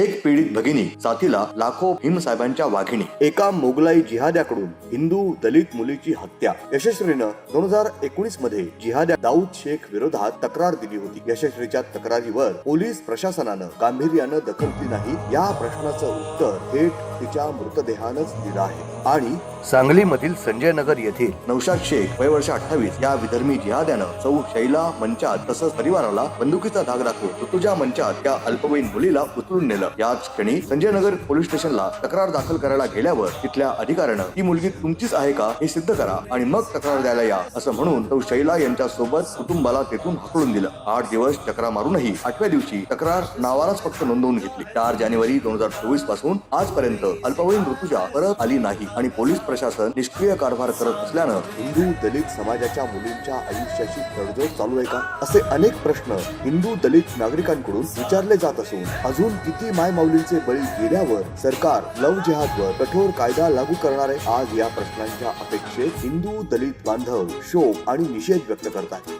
एक पीडित भगिनी साथीला लाखो भीमसाहेबांच्या वाघिणी. एका मोगलाई जिहाद्याकडून हिंदू दलित मुलीची हत्या. यशस्वीनं दोन हजार एकोणीसमध्ये जिहाद्या दाऊद शेख विरोधात तक्रार दिली होती. यशस्वीच्या तक्रारीवर पोलीस प्रशासनानं गांभीर्यानं दखल दिली नाही. या प्रश्नाचं उत्तर थेट तिच्या मृतदेहानंच दिलं आहे. आणि सांगलीमधील संजय नगर येथील नौशाद शेख वय वर्ष अठ्ठावीस या विधर्मी जिहाद्यानं चौ शैला मंचात तसंच परिवाराला बंदुकीचा धाक दाखवून ऋतुजा मंचात त्या अल्पवयीन मुलीला उचलून नेलं. याच क्षणी संजय नगर पोलीस स्टेशनला तक्रार दाखल करायला गेल्यावर तिथल्या अधिकाऱ्यानं ही मुलगी तुमचीच आहे का? हे सिद्ध करा आणि मग तक्रार द्यायला या असं म्हणून तो शैला यांच्या सोबत कुटुंबाला तेथून हकलून दिलं. आठ दिवस चक्रा मारूनही आठव्या दिवशी तक्रार नावालाच फक्त नोंदवून घेतली. चार जानेवारी दोन हजार चोवीसपासून आजपर्यंत अल्पवयीन ऋतुजा परत आली नाही. आणि पोलीस प्रशासन निष्क्रिय कारभार करत असल्यानं हिंदू दलित समाजाच्या मुलींच्या आयुष्याची तडजोड चालू आहे का? असे अनेक प्रश्न हिंदू दलित नागरिकांकडून विचारले जात असून अजून किती माय माऊलींचे बळी गेल्यावर सरकार लव जिहादवर कठोर कायदा लागू करणार आहे? आज या प्रश्नांच्या अपेक्षेत हिंदू दलित बांधव शोक आणि निषेध व्यक्त करतात